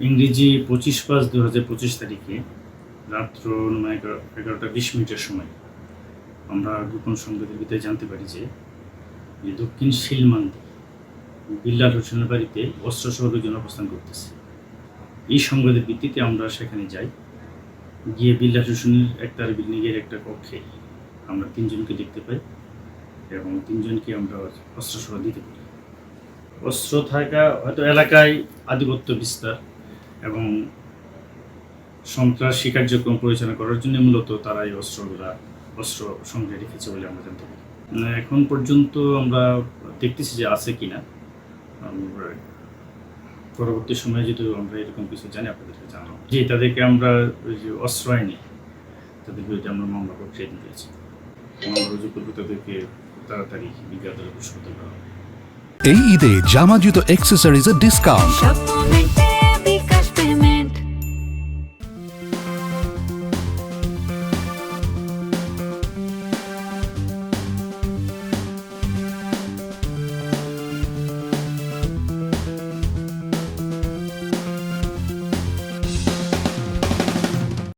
ইংরেজি পঁচিশ পাঁচ দু হাজার পঁচিশ তারিখে রাত্র এগারো- এগারোটা বিশ মিনিটের সময় আমরা গোপন সংবাদের ভিতরে জানতে পারি যে যে দক্ষিণ শিলমান্দি বিল্লাল হোসেনের বাড়িতে অস্ত্রসহ দুজন অবস্থান করতেছে। এই সংবাদের ভিত্তিতে আমরা সেখানে যাই। গিয়ে বিল্লাল হোসেনের একটা বিল্ডিংয়ের একটা কক্ষে আমরা তিনজনকে দেখতে পাই এবং তিনজনকে আমরা অস্ত্র অস্ত্রসহ দিতে পারি। অস্ত্র থাকা হয়তো এলাকায় আধিপত্য বিস্তার এবং সন্ত্রাসী কার্যক্রম পরিচালনা করার জন্য মূলত তারা এই অস্ত্রগুলা, অস্ত্র সংগ্রহে রেখেছে বলে আমরা জানতে পারি। এখন পর্যন্ত আমরা দেখতেছি যে আছে কিনা। আমরা পরবর্তী সময়ে যদি আমরা এরকম কিছু জানি আপনাদেরকে জানাব। যে তাদেরকে আমরা ওই যে অশ্রয় নিই তাদের বিরুদ্ধে আমরা মামলা প্রক্রিয়া দিয়েছি। আমরা রুজু করব তাদেরকে তাড়াতাড়ি বিজ্ঞাত এই ঈদে জামা জুতো অ্যাক্সেসরিজের ডিসকাউন্ট